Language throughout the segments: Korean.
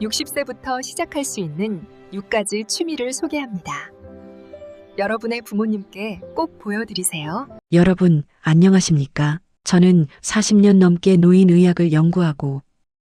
60세부터 시작할 수 있는 6가지 취미를 소개합니다. 여러분의 부모님께 꼭 보여드리세요. 여러분, 안녕하십니까? 저는 40년 넘게 노인의학을 연구하고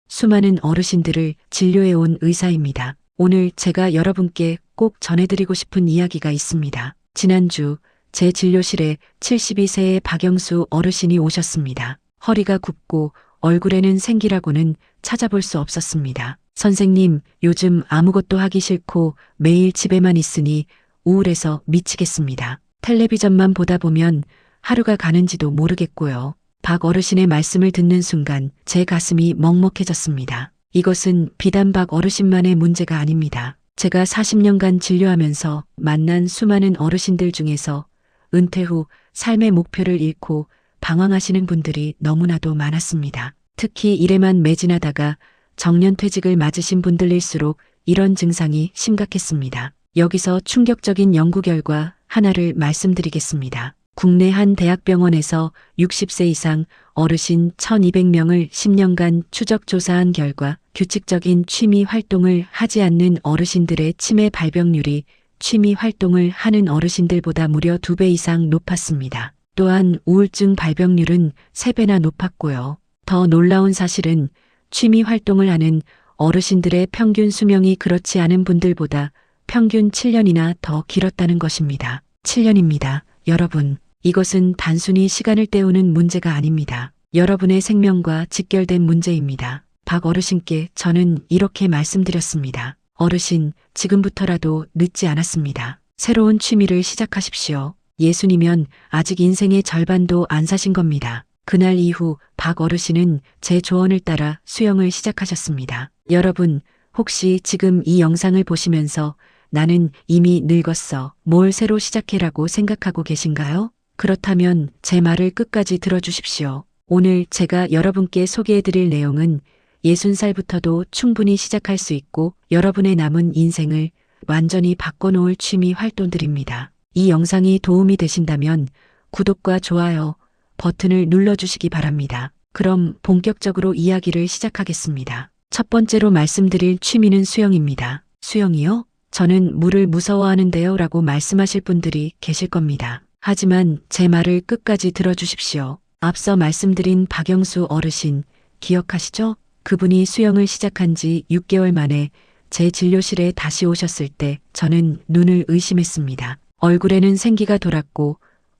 수많은 어르신들을 진료해온 의사입니다. 오늘 제가 여러분께 꼭 전해드리고 싶은 이야기가 있습니다. 지난주 제 진료실에 72세의 박영수 어르신이 오셨습니다. 허리가 굽고 얼굴에는 생기라고는 찾아볼 수 없었습니다. 선생님, 요즘 아무것도 하기 싫고 매일 집에만 있으니 우울해서 미치겠습니다. 텔레비전만 보다 보면 하루가 가는지도 모르겠고요. 박 어르신의 말씀을 듣는 순간 제 가슴이 먹먹해졌습니다. 이것은 비단 박 어르신만의 문제가 아닙니다. 제가 40년간 진료하면서 만난 수많은 어르신들 중에서 은퇴 후 삶의 목표를 잃고 방황하시는 분들이 너무나도 많았습니다. 특히 일에만 매진하다가 정년퇴직을 맞으신 분들일수록 이런 증상이 심각했습니다. 여기서 충격적인 연구 결과 하나를 말씀드리겠습니다. 국내 한 대학병원에서 60세 이상 어르신 1200명을 10년간 추적 조사한 결과 규칙적인 취미 활동을 하지 않는 어르신들의 치매 발병률이 취미 활동을 하는 어르신들보다 무려 2배 이상 높았습니다. 또한 우울증 발병률은 3배나 높았고요. 더 놀라운 사실은 취미 활동을 하는 어르신들의 평균 수명이 그렇지 않은 분들보다 평균 7년이나 더 길었다는 것입니다. 7년입니다. 여러분, 이것은 단순히 시간을 때우는 문제가 아닙니다. 여러분의 생명과 직결된 문제입니다. 박 어르신께 저는 이렇게 말씀드렸습니다. 어르신, 지금부터라도 늦지 않았습니다. 새로운 취미를 시작하십시오. 예순이면 아직 인생의 절반도 안 사신 겁니다. 그날 이후 박 어르신은 제 조언을 따라 수영을 시작하셨습니다. 여러분, 혹시 지금 이 영상을 보시면서 나는 이미 늙었어. 뭘 새로 시작해라고 생각하고 계신가요? 그렇다면 제 말을 끝까지 들어주십시오. 오늘 제가 여러분께 소개해드릴 내용은 60살부터도 충분히 시작할 수 있고 여러분의 남은 인생을 완전히 바꿔놓을 취미 활동들입니다. 이 영상이 도움이 되신다면 구독과 좋아요 버튼을 눌러주시기 바랍니다. 그럼 본격적으로 이야기를 시작하겠습니다. 첫 번째로 말씀드릴 취미는 수영입니다. 수영이요? 저는 물을 무서워하는데요 라고 말씀하실 분들이 계실 겁니다. 하지만 제 말을 끝까지 들어주십시오. 앞서 말씀드린 박영수 어르신 기억하시죠? 그분이 수영을 시작한 지 6개월 만에 제 진료실에 다시 오셨을 때 저는 눈을 의심했습니다. 얼굴에는 생기가 돌았고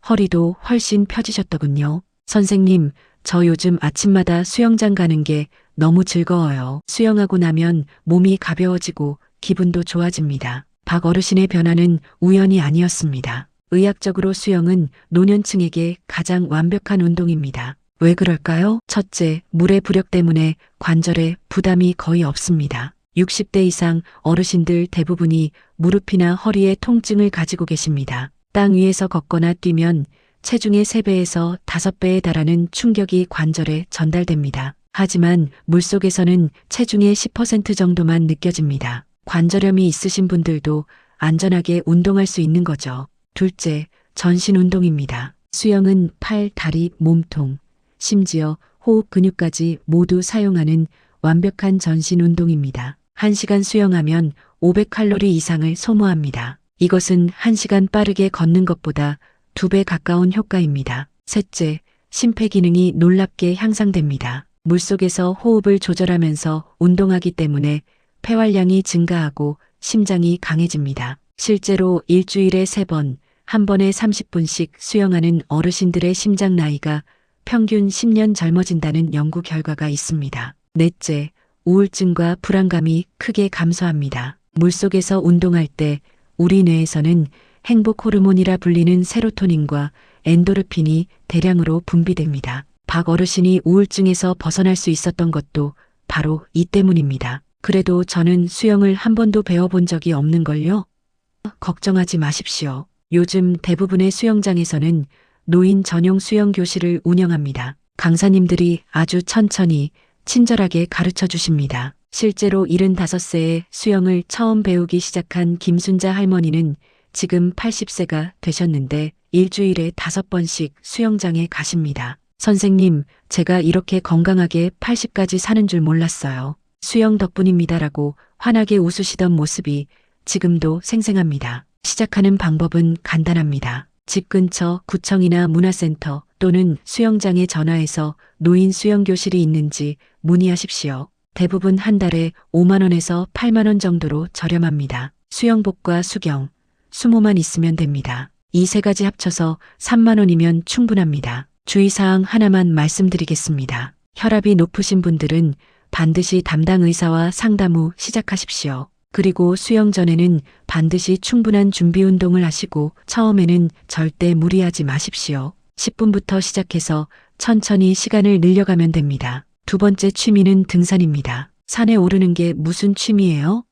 허리도 훨씬 펴지셨더군요. 선생님, 저 요즘 아침마다 수영장 가는 게 너무 즐거워요. 수영하고 나면 몸이 가벼워지고 기분도 좋아집니다. 박 어르신의 변화는 우연이 아니었습니다. 의학적으로 수영은 노년층에게 가장 완벽한 운동입니다. 왜 그럴까요? 첫째, 물의 부력 때문에 관절에 부담이 거의 없습니다. 60대 이상 어르신들 대부분이 무릎이나 허리에 통증을 가지고 계십니다. 땅 위에서 걷거나 뛰면 체중의 3배에서 5배에 달하는 충격이 관절에 전달됩니다. 하지만 물속에서는 체중의 10% 정도만 느껴집니다. 관절염이 있으신 분들도 안전하게 운동할 수 있는 거죠. 둘째, 전신 운동입니다. 수영은 팔, 다리, 몸통, 심지어 호흡 근육까지 모두 사용하는 완벽한 전신 운동입니다. 1시간 수영하면 500칼로리 이상을 소모합니다. 이것은 1시간 빠르게 걷는 것보다 2배 가까운 효과입니다. 셋째, 심폐 기능이 놀랍게 향상됩니다. 물속에서 호흡을 조절하면서 운동하기 때문에 폐활량이 증가하고 심장이 강해집니다. 실제로 일주일에 3번, 한 번에 30분씩 수영하는 어르신들의 심장 나이가 평균 10년 젊어진다는 연구 결과가 있습니다. 넷째, 우울증과 불안감이 크게 감소합니다. 물속에서 운동할 때 우리 뇌에서는 행복 호르몬이라 불리는 세로토닌과 엔도르핀이 대량으로 분비됩니다. 박 어르신이 우울증에서 벗어날 수 있었던 것도 바로 이 때문입니다. 그래도 저는 수영을 한 번도 배워본 적이 없는걸요? 걱정하지 마십시오. 요즘 대부분의 수영장에서는 노인 전용 수영 교실을 운영합니다. 강사님들이 아주 천천히 친절하게 가르쳐 주십니다. 실제로 75세에 수영을 처음 배우기 시작한 김순자 할머니는 지금 80세가 되셨는데 일주일에 5번씩 수영장에 가십니다. 선생님, 제가 이렇게 건강하게 80까지 사는 줄 몰랐어요. 수영 덕분입니다라고 환하게 웃으시던 모습이 지금도 생생합니다. 시작하는 방법은 간단합니다. 집 근처 구청이나 문화센터 또는 수영장에 전화해서 노인 수영교실이 있는지 문의하십시오. 대부분 한 달에 5만원에서 8만원 정도로 저렴합니다. 수영복과 수경, 수모만 있으면 됩니다. 이 세 가지 합쳐서 3만원이면 충분합니다. 주의사항 하나만 말씀드리겠습니다. 혈압이 높으신 분들은 반드시 담당 의사와 상담 후 시작하십시오. 그리고 수영 전에는 반드시 충분한 준비 운동을 하시고 처음에는 절대 무리하지 마십시오. 10분부터 시작해서 천천히 시간을 늘려가면 됩니다. 두 번째 취미는 등산입니다. 산에 오르는 게 무슨 취미예요?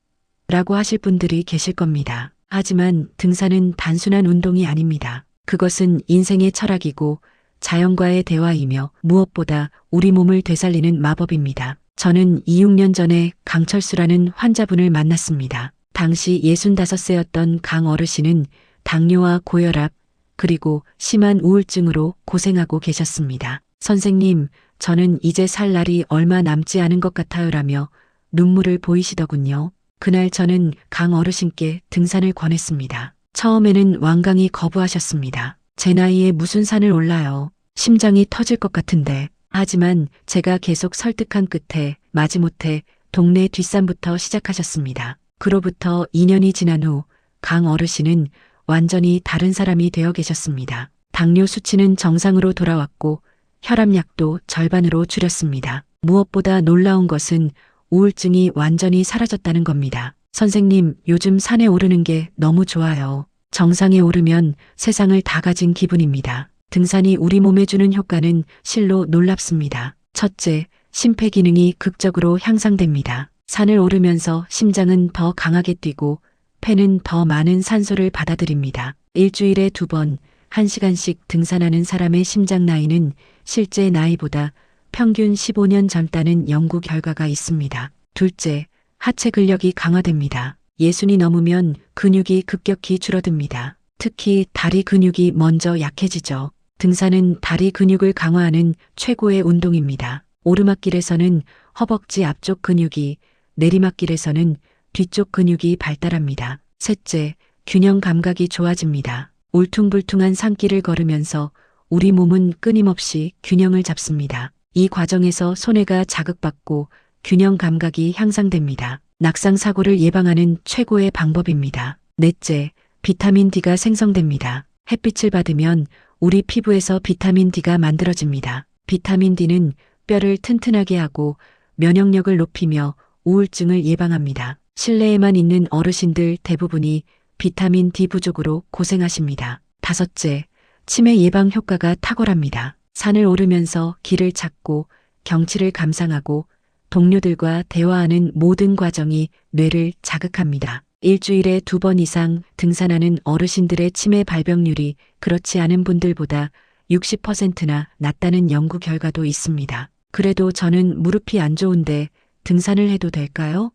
라고 하실 분들이 계실 겁니다. 하지만 등산은 단순한 운동이 아닙니다. 그것은 인생의 철학이고 자연과의 대화이며 무엇보다 우리 몸을 되살리는 마법입니다. 저는 2, 6년 전에 강철수라는 환자분을 만났습니다. 당시 65세였던 강 어르신은 당뇨와 고혈압, 그리고 심한 우울증으로 고생하고 계셨습니다. 선생님, 저는 이제 살 날이 얼마 남지 않은 것 같아요라며 눈물을 보이시더군요. 그날 저는 강 어르신께 등산을 권했습니다. 처음에는 완강히 거부하셨습니다. 제 나이에 무슨 산을 올라요. 심장이 터질 것 같은데. 하지만 제가 계속 설득한 끝에 마지못해 동네 뒷산부터 시작하셨습니다. 그로부터 2년이 지난 후 강 어르신은 완전히 다른 사람이 되어 계셨습니다. 당뇨 수치는 정상으로 돌아왔고 혈압약도 절반으로 줄였습니다. 무엇보다 놀라운 것은 우울증이 완전히 사라졌다는 겁니다. 선생님, 요즘 산에 오르는 게 너무 좋아요. 정상에 오르면 세상을 다 가진 기분입니다. 등산이 우리 몸에 주는 효과는 실로 놀랍습니다. 첫째, 심폐 기능이 극적으로 향상됩니다. 산을 오르면서 심장은 더 강하게 뛰고 폐는 더 많은 산소를 받아들입니다. 일주일에 두 번, 한 시간씩 등산하는 사람의 심장 나이는 실제 나이보다 평균 15년 젊다는 연구 결과가 있습니다. 둘째, 하체 근력이 강화됩니다. 예순이 넘으면 근육이 급격히 줄어듭니다. 특히 다리 근육이 먼저 약해지죠. 등산은 다리 근육을 강화하는 최고의 운동입니다. 오르막길에서는 허벅지 앞쪽 근육이, 내리막길에서는 뒤쪽 근육이 발달합니다. 셋째, 균형 감각이 좋아집니다. 울퉁불퉁한 산길을 걸으면서 우리 몸은 끊임없이 균형을 잡습니다. 이 과정에서 손해가 자극받고 균형 감각이 향상됩니다. 낙상 사고를 예방하는 최고의 방법입니다. 넷째, 비타민 D가 생성됩니다. 햇빛을 받으면 우리 피부에서 비타민 D가 만들어집니다. 비타민 D는 뼈를 튼튼하게 하고 면역력을 높이며 우울증을 예방합니다. 실내에만 있는 어르신들 대부분이 비타민 D 부족으로 고생하십니다. 다섯째, 치매 예방 효과가 탁월합니다. 산을 오르면서 길을 찾고 경치를 감상하고 동료들과 대화하는 모든 과정이 뇌를 자극합니다. 일주일에 두 번 이상 등산하는 어르신들의 치매 발병률이 그렇지 않은 분들보다 60%나 낮다는 연구 결과도 있습니다. 그래도 저는 무릎이 안 좋은데 등산을 해도 될까요?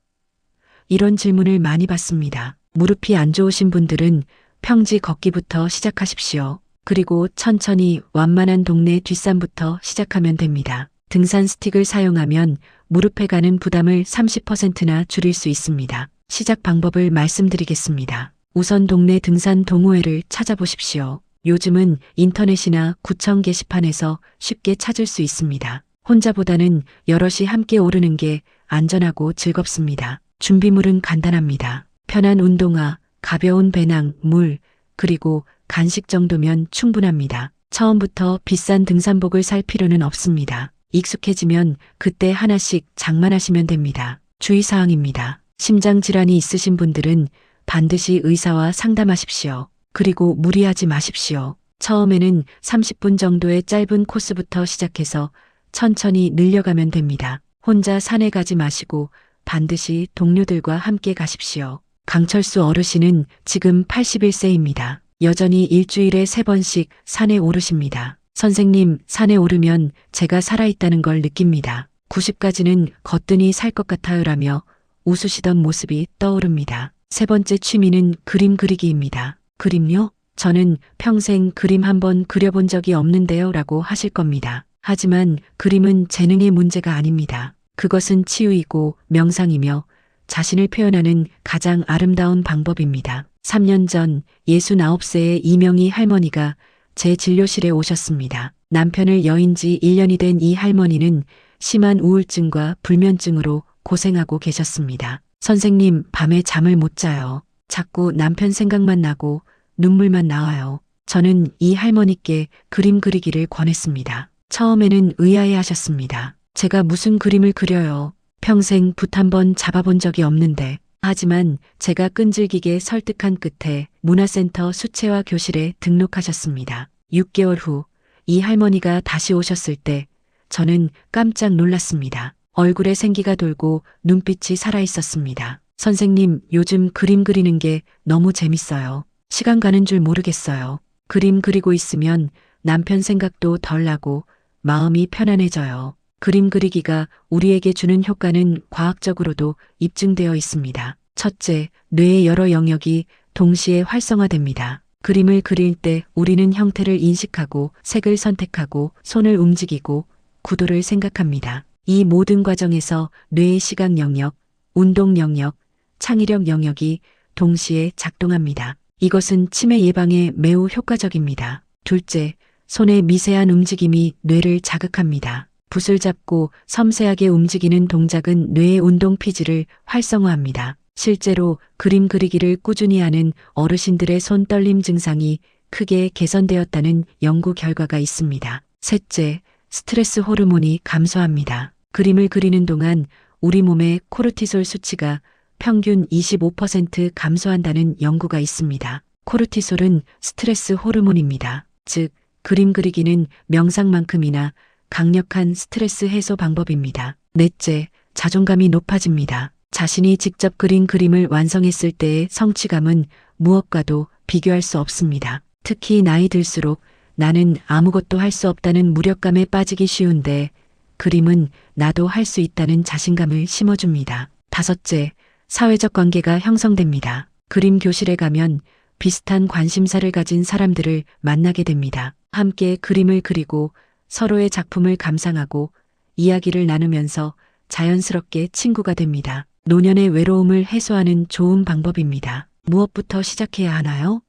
이런 질문을 많이 받습니다. 무릎이 안 좋으신 분들은 평지 걷기부터 시작하십시오. 그리고 천천히 완만한 동네 뒷산부터 시작하면 됩니다. 등산 스틱을 사용하면 무릎에 가는 부담을 30%나 줄일 수 있습니다. 시작 방법을 말씀드리겠습니다. 우선 동네 등산 동호회를 찾아보십시오. 요즘은 인터넷이나 구청 게시판에서 쉽게 찾을 수 있습니다. 혼자보다는 여럿이 함께 오르는 게 안전하고 즐겁습니다. 준비물은 간단합니다. 편한 운동화, 가벼운 배낭, 물, 그리고 간식 정도면 충분합니다. 처음부터 비싼 등산복을 살 필요는 없습니다. 익숙해지면 그때 하나씩 장만하시면 됩니다. 주의사항입니다. 심장 질환이 있으신 분들은 반드시 의사와 상담하십시오. 그리고 무리하지 마십시오. 처음에는 30분 정도의 짧은 코스부터 시작해서 천천히 늘려가면 됩니다. 혼자 산에 가지 마시고 반드시 동료들과 함께 가십시오. 강철수 어르신은 지금 81세입니다. 여전히 일주일에 3번씩 산에 오르십니다. 선생님, 산에 오르면 제가 살아있다는 걸 느낍니다. 90까지는 거뜬히 살 것 같아요라며 웃으시던 모습이 떠오릅니다. 세 번째 취미는 그림 그리기입니다. 그림요? 저는 평생 그림 한 번 그려본 적이 없는데요 라고 하실 겁니다. 하지만 그림은 재능의 문제가 아닙니다. 그것은 치유이고 명상이며 자신을 표현하는 가장 아름다운 방법입니다. 3년 전 69세의 이명희 할머니가 제 진료실에 오셨습니다. 남편을 여인 지 1년이 된 이 할머니는 심한 우울증과 불면증으로 고생하고 계셨습니다. 선생님, 밤에 잠을 못 자요. 자꾸 남편 생각만 나고 눈물만 나와요. 저는 이 할머니께 그림 그리기를 권했습니다. 처음에는 의아해 하셨습니다. 제가 무슨 그림을 그려요. 평생 붓 한 번 잡아본 적이 없는데. 하지만 제가 끈질기게 설득한 끝에 문화센터 수채화 교실에 등록하셨습니다. 6개월 후 이 할머니가 다시 오셨을 때 저는 깜짝 놀랐습니다. 얼굴에 생기가 돌고 눈빛이 살아 있었습니다. 선생님, 요즘 그림 그리는 게 너무 재밌어요. 시간 가는 줄 모르겠어요. 그림 그리고 있으면 남편 생각도 덜 나고 마음이 편안해져요. 그림 그리기가 우리에게 주는 효과는 과학적으로도 입증되어 있습니다. 첫째, 뇌의 여러 영역이 동시에 활성화됩니다. 그림을 그릴 때 우리는 형태를 인식하고 색을 선택하고 손을 움직이고 구도를 생각합니다. 이 모든 과정에서 뇌의 시각 영역, 운동 영역, 창의력 영역이 동시에 작동합니다. 이것은 치매 예방에 매우 효과적입니다. 둘째, 손의 미세한 움직임이 뇌를 자극합니다. 붓을 잡고 섬세하게 움직이는 동작은 뇌의 운동 피지를 활성화합니다. 실제로 그림 그리기를 꾸준히 하는 어르신들의 손떨림 증상이 크게 개선되었다는 연구 결과가 있습니다. 셋째, 스트레스 호르몬이 감소합니다. 그림을 그리는 동안 우리 몸의 코르티솔 수치가 평균 25% 감소한다는 연구가 있습니다. 코르티솔은 스트레스 호르몬입니다. 즉, 그림 그리기는 명상만큼이나 강력한 스트레스 해소 방법입니다. 넷째, 자존감이 높아집니다. 자신이 직접 그린 그림을 완성했을 때의 성취감은 무엇과도 비교할 수 없습니다. 특히 나이 들수록 나는 아무것도 할 수 없다는 무력감에 빠지기 쉬운데 그림은 나도 할 수 있다는 자신감을 심어줍니다. 다섯째, 사회적 관계가 형성됩니다. 그림 교실에 가면 비슷한 관심사를 가진 사람들을 만나게 됩니다. 함께 그림을 그리고 서로의 작품을 감상하고 이야기를 나누면서 자연스럽게 친구가 됩니다. 노년의 외로움을 해소하는 좋은 방법입니다. 무엇부터 시작해야 하나요?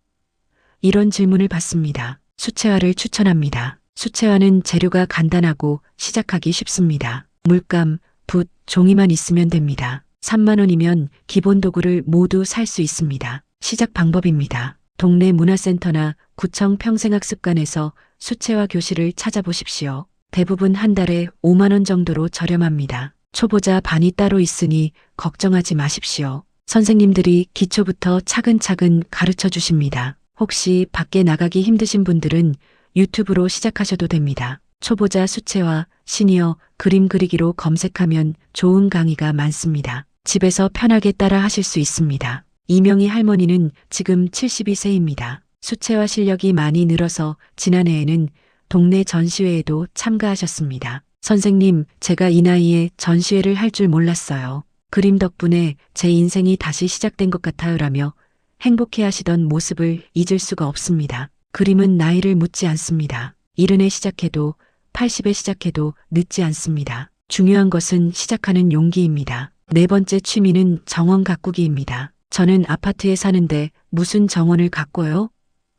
이런 질문을 받습니다. 수채화를 추천합니다. 수채화는 재료가 간단하고 시작하기 쉽습니다. 물감, 붓, 종이만 있으면 됩니다. 3만 원이면 기본 도구를 모두 살 수 있습니다. 시작 방법입니다. 동네 문화센터나 구청 평생학습관에서 수채화 교실을 찾아보십시오. 대부분 한 달에 5만 원 정도로 저렴합니다. 초보자 반이 따로 있으니 걱정하지 마십시오. 선생님들이 기초부터 차근차근 가르쳐 주십니다. 혹시 밖에 나가기 힘드신 분들은 유튜브로 시작하셔도 됩니다. 초보자 수채화, 시니어, 그림 그리기로 검색하면 좋은 강의가 많습니다. 집에서 편하게 따라 하실 수 있습니다. 이명희 할머니는 지금 72세입니다. 수채화 실력이 많이 늘어서 지난해에는 동네 전시회에도 참가하셨습니다. 선생님, 제가 이 나이에 전시회를 할 줄 몰랐어요. 그림 덕분에 제 인생이 다시 시작된 것 같아요라며 행복해 하시던 모습을 잊을 수가 없습니다. 그림은 나이를 묻지 않습니다. 이른에 시작해도 80에 시작해도 늦지 않습니다. 중요한 것은 시작하는 용기입니다. 네 번째 취미는 정원 가꾸기입니다. 저는 아파트에 사는데 무슨 정원을 가꿔요?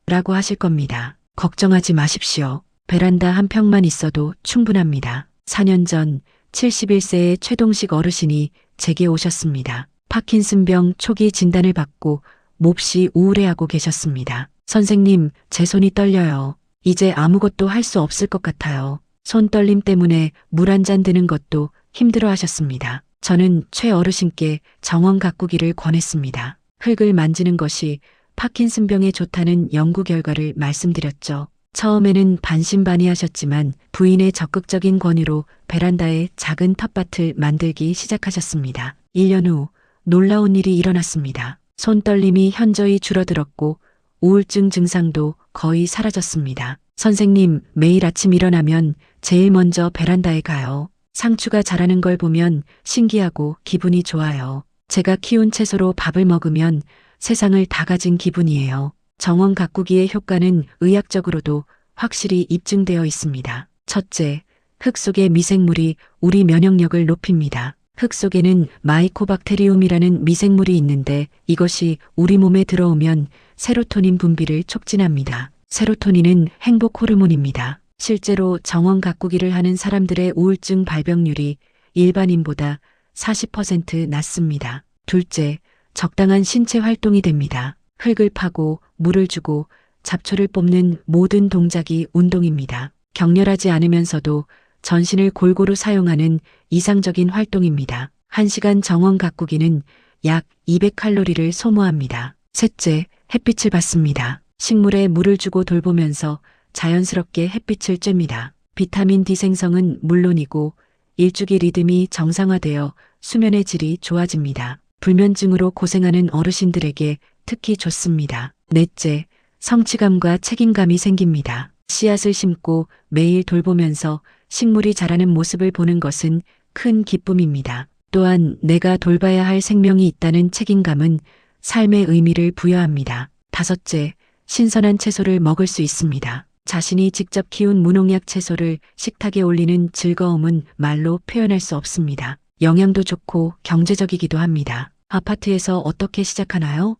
라고 하실 겁니다. 걱정하지 마십시오. 베란다 한 평만 있어도 충분합니다. 4년 전 71세의 최동식 어르신이 제게 오셨습니다. 파킨슨병 초기 진단을 받고 몹시 우울해하고 계셨습니다. 선생님, 제 손이 떨려요. 이제 아무것도 할 수 없을 것 같아요. 손 떨림 때문에 물 한 잔 드는 것도 힘들어 하셨습니다. 저는 최 어르신께 정원 가꾸기를 권했습니다. 흙을 만지는 것이 파킨슨병에 좋다는 연구 결과를 말씀드렸죠. 처음에는 반신반의하셨지만 부인의 적극적인 권유로 베란다에 작은 텃밭을 만들기 시작하셨습니다. 1년 후 놀라운 일이 일어났습니다. 손떨림이 현저히 줄어들었고 우울증 증상도 거의 사라졌습니다. 선생님, 매일 아침 일어나면 제일 먼저 베란다에 가요. 상추가 자라는 걸 보면 신기하고 기분이 좋아요. 제가 키운 채소로 밥을 먹으면 세상을 다 가진 기분이에요. 정원 가꾸기의 효과는 의학적으로도 확실히 입증되어 있습니다. 첫째, 흙 속의 미생물이 우리 면역력을 높입니다. 흙 속에는 마이코박테리움이라는 미생물이 있는데 이것이 우리 몸에 들어오면 세로토닌 분비를 촉진합니다. 세로토닌은 행복 호르몬입니다. 실제로 정원 가꾸기를 하는 사람들의 우울증 발병률이 일반인보다 40% 낮습니다. 둘째, 적당한 신체 활동이 됩니다. 흙을 파고 물을 주고 잡초를 뽑는 모든 동작이 운동입니다. 격렬하지 않으면서도 전신을 골고루 사용하는 이상적인 활동입니다. 1시간 정원 가꾸기는 약 200칼로리를 소모합니다. 셋째, 햇빛을 받습니다. 식물에 물을 주고 돌보면서 자연스럽게 햇빛을 쬐입니다. 비타민 D 생성은 물론이고 일주기 리듬이 정상화되어 수면의 질이 좋아집니다. 불면증으로 고생하는 어르신들에게 특히 좋습니다. 넷째, 성취감과 책임감이 생깁니다. 씨앗을 심고 매일 돌보면서 식물이 자라는 모습을 보는 것은 큰 기쁨입니다. 또한 내가 돌봐야 할 생명이 있다는 책임감은 삶의 의미를 부여합니다. 다섯째, 신선한 채소를 먹을 수 있습니다. 자신이 직접 키운 무농약 채소를 식탁에 올리는 즐거움은 말로 표현할 수 없습니다. 영양도 좋고 경제적이기도 합니다. 아파트에서 어떻게 시작하나요?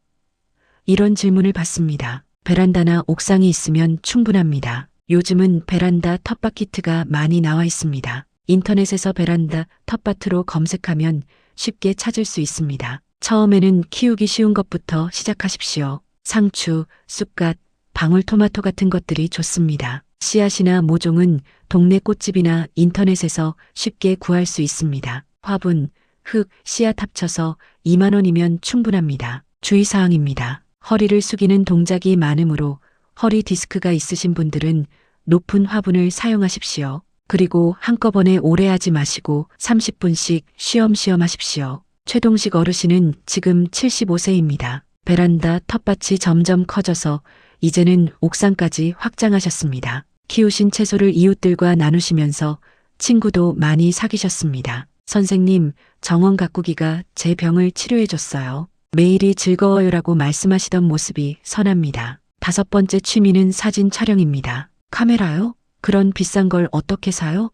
이런 질문을 받습니다. 베란다나 옥상이 있으면 충분합니다. 요즘은 베란다 텃밭 키트가 많이 나와 있습니다. 인터넷에서 베란다 텃밭으로 검색하면 쉽게 찾을 수 있습니다. 처음에는 키우기 쉬운 것부터 시작하십시오. 상추, 쑥갓, 방울토마토 같은 것들이 좋습니다. 씨앗이나 모종은 동네 꽃집이나 인터넷에서 쉽게 구할 수 있습니다. 화분, 흙, 씨앗 합쳐서 2만 원이면 충분합니다. 주의사항입니다. 허리를 숙이는 동작이 많으므로 허리 디스크가 있으신 분들은 높은 화분을 사용하십시오. 그리고 한꺼번에 오래 하지 마시고 30분씩 쉬엄쉬엄 하십시오. 최동식 어르신은 지금 75세입니다. 베란다 텃밭이 점점 커져서 이제는 옥상까지 확장하셨습니다. 키우신 채소를 이웃들과 나누시면서 친구도 많이 사귀셨습니다. 선생님, 정원 가꾸기가 제 병을 치료해줬어요. 매일이 즐거워요라고 말씀하시던 모습이 선합니다. 다섯 번째 취미는 사진 촬영입니다. 카메라요? 그런 비싼 걸 어떻게 사요?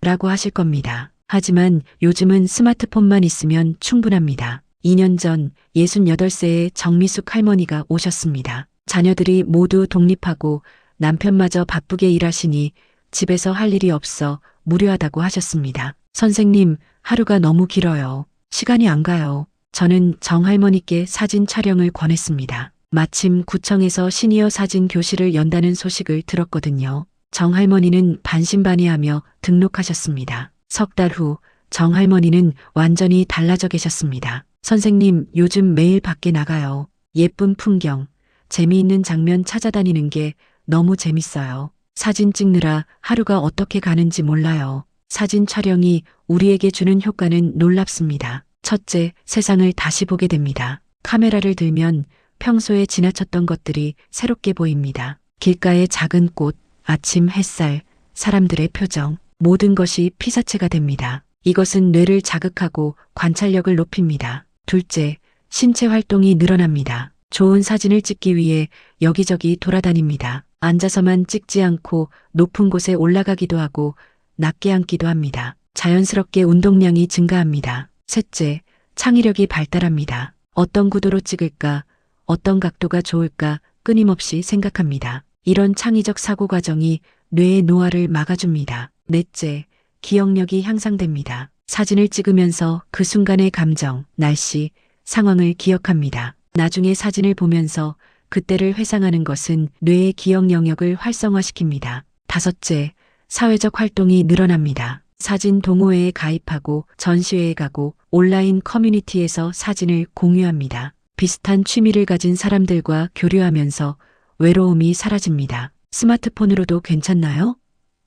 라고 하실 겁니다. 하지만 요즘은 스마트폰만 있으면 충분합니다. 2년 전 68세의 정미숙 할머니가 오셨습니다. 자녀들이 모두 독립하고 남편마저 바쁘게 일하시니 집에서 할 일이 없어 무료하다고 하셨습니다. 선생님, 하루가 너무 길어요. 시간이 안 가요. 저는 정할머니께 사진 촬영을 권했습니다. 마침 구청에서 시니어 사진 교실을 연다는 소식을 들었거든요. 정할머니는 반신반의하며 등록하셨습니다. 석 달 후 정할머니는 완전히 달라져 계셨습니다. 선생님, 요즘 매일 밖에 나가요. 예쁜 풍경, 재미있는 장면 찾아다니는 게 너무 재밌어요. 사진 찍느라 하루가 어떻게 가는지 몰라요. 사진 촬영이 우리에게 주는 효과는 놀랍습니다. 첫째, 세상을 다시 보게 됩니다. 카메라를 들면 평소에 지나쳤던 것들이 새롭게 보입니다. 길가의 작은 꽃, 아침 햇살, 사람들의 표정, 모든 것이 피사체가 됩니다. 이것은 뇌를 자극하고 관찰력을 높입니다. 둘째, 신체 활동이 늘어납니다. 좋은 사진을 찍기 위해 여기저기 돌아다닙니다. 앉아서만 찍지 않고 높은 곳에 올라가기도 하고 낮게 앉기도 합니다. 자연스럽게 운동량이 증가합니다. 셋째, 창의력이 발달합니다. 어떤 구도로 찍을까, 어떤 각도가 좋을까 끊임없이 생각합니다. 이런 창의적 사고 과정이 뇌의 노화를 막아줍니다. 넷째, 기억력이 향상됩니다. 사진을 찍으면서 그 순간의 감정, 날씨, 상황을 기억합니다. 나중에 사진을 보면서 그때를 회상하는 것은 뇌의 기억 영역을 활성화시킵니다. 다섯째, 사회적 활동이 늘어납니다. 사진 동호회에 가입하고 전시회에 가고 온라인 커뮤니티에서 사진을 공유합니다. 비슷한 취미를 가진 사람들과 교류하면서 외로움이 사라집니다. 스마트폰으로도 괜찮나요?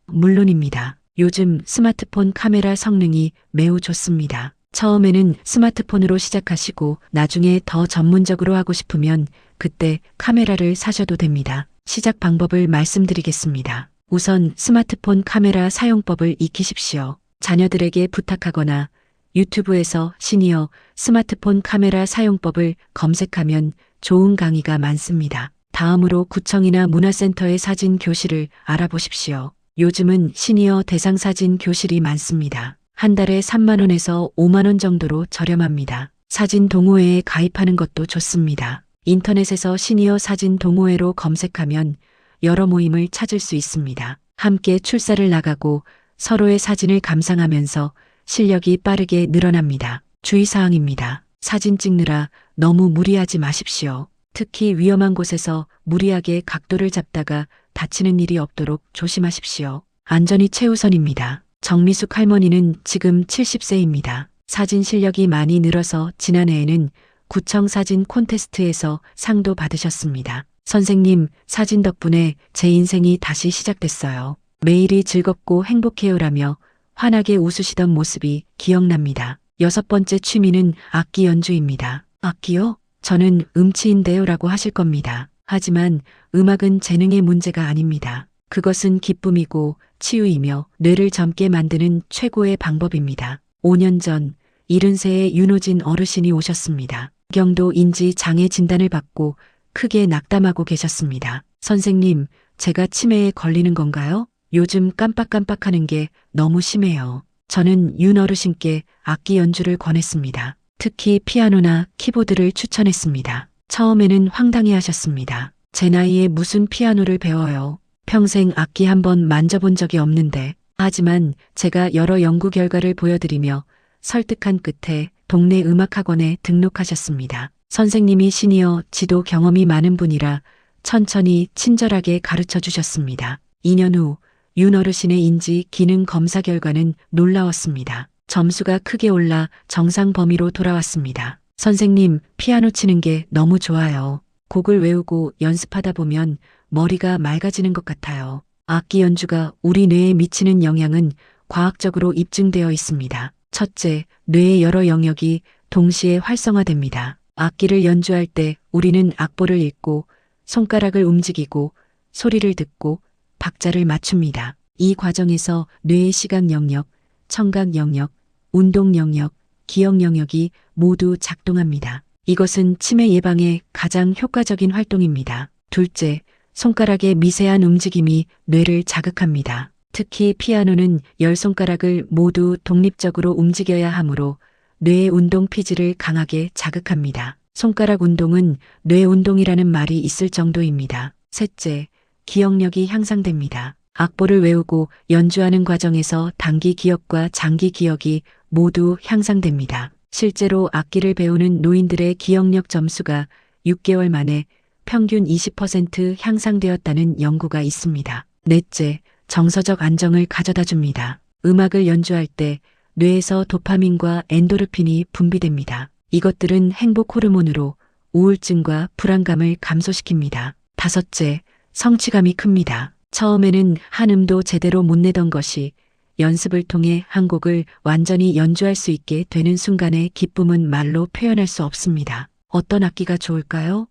물론입니다. 요즘 스마트폰 카메라 성능이 매우 좋습니다. 처음에는 스마트폰으로 시작하시고 나중에 더 전문적으로 하고 싶으면 그때 카메라를 사셔도 됩니다. 시작 방법을 말씀드리겠습니다. 우선 스마트폰 카메라 사용법을 익히십시오. 자녀들에게 부탁하거나 유튜브에서 시니어 스마트폰 카메라 사용법을 검색하면 좋은 강의가 많습니다. 다음으로 구청이나 문화센터의 사진 교실을 알아보십시오. 요즘은 시니어 대상 사진 교실이 많습니다. 한 달에 3만원에서 5만원 정도로 저렴합니다. 사진 동호회에 가입하는 것도 좋습니다. 인터넷에서 시니어 사진 동호회로 검색하면 여러 모임을 찾을 수 있습니다. 함께 출사를 나가고 서로의 사진을 감상하면서 실력이 빠르게 늘어납니다. 주의사항입니다. 사진 찍느라 너무 무리하지 마십시오. 특히 위험한 곳에서 무리하게 각도를 잡다가 다치는 일이 없도록 조심하십시오. 안전이 최우선입니다. 정미숙 할머니는 지금 70세입니다. 사진 실력이 많이 늘어서 지난해에는 구청 사진 콘테스트에서 상도 받으셨습니다. 선생님, 사진 덕분에 제 인생이 다시 시작됐어요. 매일이 즐겁고 행복해요라며 환하게 웃으시던 모습이 기억납니다. 여섯 번째 취미는 악기 연주입니다. 악기요? 저는 음치인데요 라고 하실 겁니다. 하지만 음악은 재능의 문제가 아닙니다. 그것은 기쁨이고 치유이며 뇌를 젊게 만드는 최고의 방법입니다. 5년 전 70세의 윤호진 어르신이 오셨습니다. 경도 인지 장애 진단을 받고 크게 낙담하고 계셨습니다. 선생님, 제가 치매에 걸리는 건가요? 요즘 깜빡깜빡하는 게 너무 심해요. 저는 윤 어르신께 악기 연주를 권했습니다. 특히 피아노나 키보드를 추천했습니다. 처음에는 황당해 하셨습니다. 제 나이에 무슨 피아노를 배워요. 평생 악기 한 번 만져본 적이 없는데. 하지만 제가 여러 연구 결과를 보여드리며 설득한 끝에 동네 음악학원에 등록하셨습니다. 선생님이 시니어 지도 경험이 많은 분이라 천천히 친절하게 가르쳐 주셨습니다. 2년 후 윤 어르신의 인지 기능 검사 결과는 놀라웠습니다. 점수가 크게 올라 정상 범위로 돌아왔습니다. 선생님, 피아노 치는 게 너무 좋아요. 곡을 외우고 연습하다 보면 머리가 맑아지는 것 같아요. 악기 연주가 우리 뇌에 미치는 영향은 과학적으로 입증되어 있습니다. 첫째, 뇌의 여러 영역이 동시에 활성화됩니다. 악기를 연주할 때 우리는 악보를 읽고 손가락을 움직이고 소리를 듣고 박자를 맞춥니다. 이 과정에서 뇌의 시각 영역, 청각 영역, 운동 영역, 기억 영역이 모두 작동합니다. 이것은 치매 예방에 가장 효과적인 활동입니다. 둘째, 손가락의 미세한 움직임이 뇌를 자극합니다. 특히 피아노는 열 손가락을 모두 독립적으로 움직여야 하므로 뇌의 운동 피지를 강하게 자극합니다. 손가락 운동은 뇌 운동이라는 말이 있을 정도입니다. 셋째, 기억력이 향상됩니다. 악보를 외우고 연주하는 과정에서 단기 기억과 장기 기억이 모두 향상됩니다. 실제로 악기를 배우는 노인들의 기억력 점수가 6개월 만에 평균 20% 향상되었다는 연구가 있습니다. 넷째, 정서적 안정을 가져다 줍니다. 음악을 연주할 때 뇌에서 도파민과 엔도르핀이 분비됩니다. 이것들은 행복 호르몬으로 우울증과 불안감을 감소시킵니다. 다섯째, 성취감이 큽니다. 처음에는 한 음도 제대로 못 내던 것이 연습을 통해 한 곡을 완전히 연주할 수 있게 되는 순간의 기쁨은 말로 표현할 수 없습니다. 어떤 악기가 좋을까요?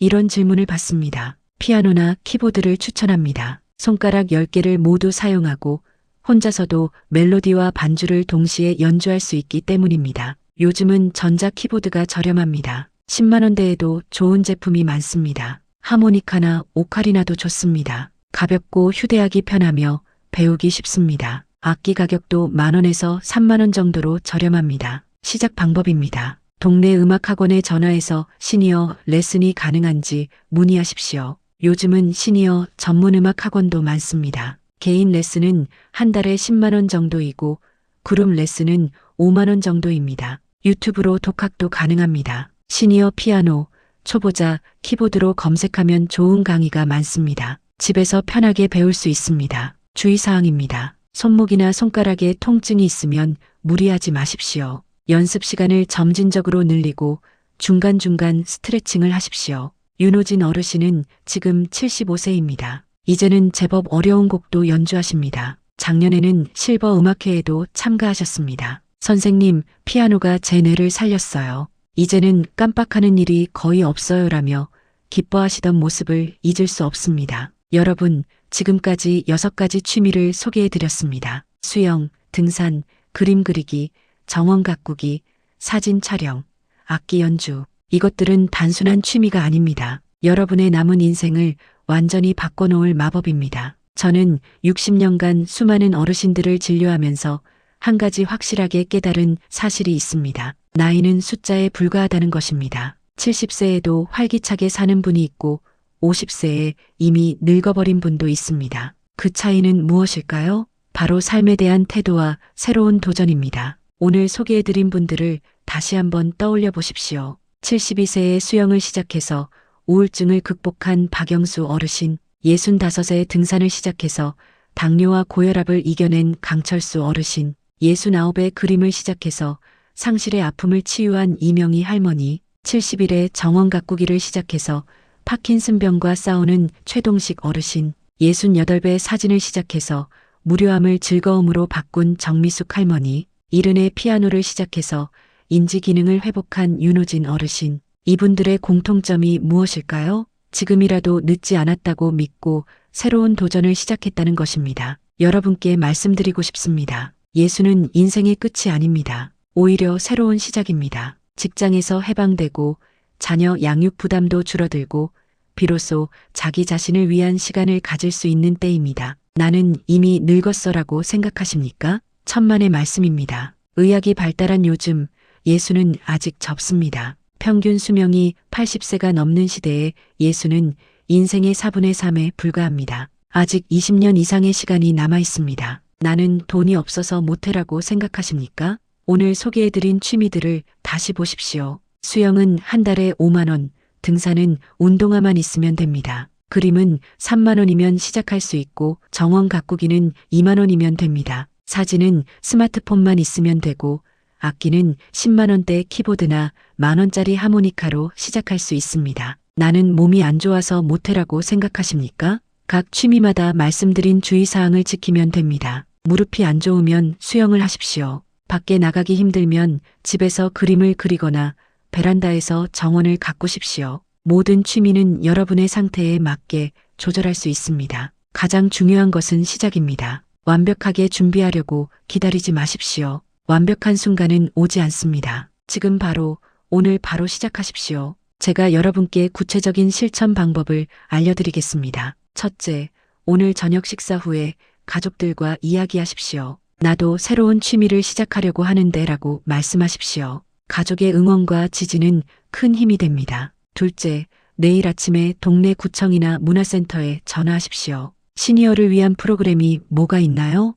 이런 질문을 받습니다. 피아노나 키보드를 추천합니다. 손가락 10개를 모두 사용하고 혼자서도 멜로디와 반주를 동시에 연주할 수 있기 때문입니다. 요즘은 전자 키보드가 저렴합니다. 10만원대에도 좋은 제품이 많습니다. 하모니카나 오카리나도 좋습니다. 가볍고 휴대하기 편하며 배우기 쉽습니다. 악기 가격도 만원에서 3만원 정도로 저렴합니다. 시작 방법입니다. 동네 음악학원에 전화해서 시니어 레슨이 가능한지 문의하십시오. 요즘은 시니어 전문 음악 학원도 많습니다. 개인 레슨은 한 달에 10만원 정도이고 그룹 레슨은 5만원 정도입니다. 유튜브로 독학도 가능합니다. 시니어 피아노, 초보자, 키보드로 검색하면 좋은 강의가 많습니다. 집에서 편하게 배울 수 있습니다. 주의사항입니다. 손목이나 손가락에 통증이 있으면 무리하지 마십시오. 연습 시간을 점진적으로 늘리고 중간중간 스트레칭을 하십시오. 윤호진 어르신은 지금 75세입니다. 이제는 제법 어려운 곡도 연주하십니다. 작년에는 실버 음악회에도 참가하셨습니다. 선생님, 피아노가 제 뇌를 살렸어요. 이제는 깜빡하는 일이 거의 없어요라며 기뻐하시던 모습을 잊을 수 없습니다. 여러분, 지금까지 여섯 가지 취미를 소개해 드렸습니다. 수영, 등산, 그림 그리기, 정원 가꾸기, 사진 촬영, 악기 연주. 이것들은 단순한 취미가 아닙니다. 여러분의 남은 인생을 완전히 바꿔놓을 마법입니다. 저는 60년간 수많은 어르신들을 진료하면서 한 가지 확실하게 깨달은 사실이 있습니다. 나이는 숫자에 불과하다는 것입니다. 70세에도 활기차게 사는 분이 있고 50세에 이미 늙어버린 분도 있습니다. 그 차이는 무엇일까요? 바로 삶에 대한 태도와 새로운 도전입니다. 오늘 소개해드린 분들을 다시 한번 떠올려 보십시오. 72세에 수영을 시작해서 우울증을 극복한 박영수 어르신, 65세 등산을 시작해서 당뇨와 고혈압을 이겨낸 강철수 어르신, 69에 그림을 시작해서 상실의 아픔을 치유한 이명희 할머니, 70일에 정원 가꾸기를 시작해서 파킨슨병과 싸우는 최동식 어르신, 68배 사진을 시작해서 무료함을 즐거움으로 바꾼 정미숙 할머니, 이른의 피아노를 시작해서 인지 기능을 회복한 윤호진 어르신, 이분들의 공통점이 무엇일까요? 지금이라도 늦지 않았다고 믿고 새로운 도전을 시작했다는 것입니다. 여러분께 말씀드리고 싶습니다. 예수는 인생의 끝이 아닙니다. 오히려 새로운 시작입니다. 직장에서 해방되고 자녀 양육 부담도 줄어들고 비로소 자기 자신을 위한 시간을 가질 수 있는 때입니다. 나는 이미 늙었어라고 생각하십니까? 천만의 말씀입니다. 의학이 발달한 요즘 예수는 아직 접습니다. 평균 수명이 80세가 넘는 시대에 예수는 인생의 4분의 3에 불과합니다. 아직 20년 이상의 시간이 남아 있습니다. 나는 돈이 없어서 못해라고 생각하십니까? 오늘 소개해드린 취미들을 다시 보십시오. 수영은 한 달에 5만원, 등산은 운동화만 있으면 됩니다. 그림은 3만원이면 시작할 수 있고 정원 가꾸기는 2만원이면 됩니다. 사진은 스마트폰만 있으면 되고 악기는 10만원대 키보드나 만원짜리 하모니카로 시작할 수 있습니다. 나는 몸이 안 좋아서 못해라고 생각하십니까? 각 취미마다 말씀드린 주의사항을 지키면 됩니다. 무릎이 안 좋으면 수영을 하십시오. 밖에 나가기 힘들면 집에서 그림을 그리거나 베란다에서 정원을 가꾸십시오. 모든 취미는 여러분의 상태에 맞게 조절할 수 있습니다. 가장 중요한 것은 시작입니다. 완벽하게 준비하려고 기다리지 마십시오. 완벽한 순간은 오지 않습니다. 지금 바로, 오늘 바로 시작하십시오. 제가 여러분께 구체적인 실천 방법을 알려드리겠습니다. 첫째, 오늘 저녁 식사 후에 가족들과 이야기하십시오. 나도 새로운 취미를 시작하려고 하는데 라고 말씀하십시오. 가족의 응원과 지지는 큰 힘이 됩니다. 둘째, 내일 아침에 동네 구청이나 문화센터에 전화하십시오. 시니어를 위한 프로그램이 뭐가 있나요?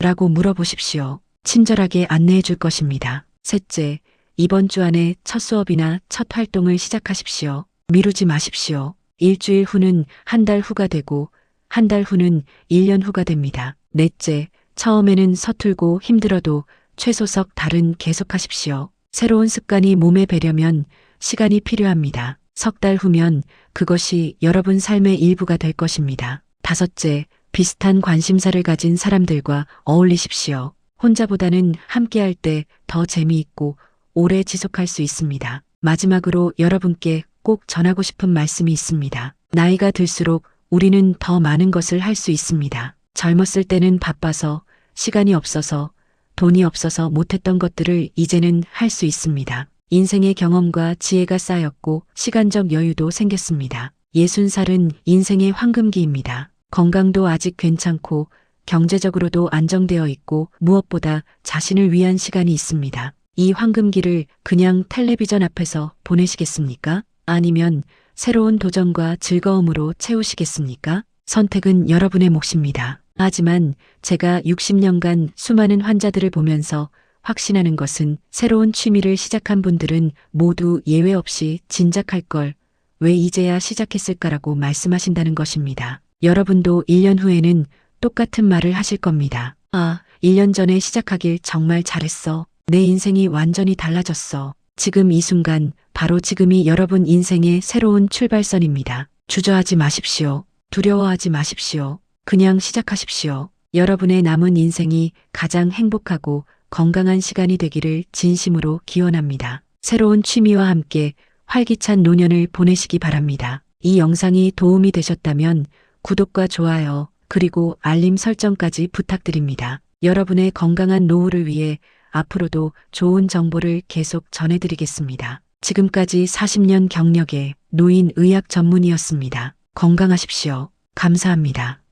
라고 물어보십시오. 친절하게 안내해 줄 것입니다. 셋째, 이번 주 안에 첫 수업이나 첫 활동을 시작하십시오. 미루지 마십시오. 일주일 후는 한 달 후가 되고, 한 달 후는 1년 후가 됩니다. 넷째, 처음에는 서툴고 힘들어도 최소 석 달은 계속하십시오. 새로운 습관이 몸에 배려면 시간이 필요합니다. 석 달 후면 그것이 여러분 삶의 일부가 될 것입니다. 다섯째, 비슷한 관심사를 가진 사람들과 어울리십시오. 혼자보다는 함께할 때 더 재미있고 오래 지속할 수 있습니다. 마지막으로 여러분께 꼭 전하고 싶은 말씀이 있습니다. 나이가 들수록 우리는 더 많은 것을 할 수 있습니다. 젊었을 때는 바빠서 시간이 없어서 돈이 없어서 못했던 것들을 이제는 할 수 있습니다. 인생의 경험과 지혜가 쌓였고 시간적 여유도 생겼습니다. 예순 살은 인생의 황금기입니다. 건강도 아직 괜찮고 경제적으로도 안정되어 있고 무엇보다 자신을 위한 시간이 있습니다. 이 황금기를 그냥 텔레비전 앞에서 보내시겠습니까? 아니면 새로운 도전과 즐거움으로 채우시겠습니까? 선택은 여러분의 몫입니다. 하지만 제가 60년간 수많은 환자들을 보면서 확신하는 것은 새로운 취미를 시작한 분들은 모두 예외 없이 진작할 걸 왜 이제야 시작했을까라고 말씀하신다는 것입니다. 여러분도 1년 후에는 똑같은 말을 하실 겁니다. 아, 1년 전에 시작하길 정말 잘했어. 내 인생이 완전히 달라졌어. 지금 이 순간, 바로 지금이 여러분 인생의 새로운 출발선입니다. 주저하지 마십시오. 두려워하지 마십시오. 그냥 시작하십시오. 여러분의 남은 인생이 가장 행복하고 건강한 시간이 되기를 진심으로 기원합니다. 새로운 취미와 함께 활기찬 노년을 보내시기 바랍니다. 이 영상이 도움이 되셨다면 구독과 좋아요, 그리고 알림 설정까지 부탁드립니다. 여러분의 건강한 노후를 위해 앞으로도 좋은 정보를 계속 전해드리겠습니다. 지금까지 40년 경력의 노인 의학 전문의였습니다. 건강하십시오. 감사합니다.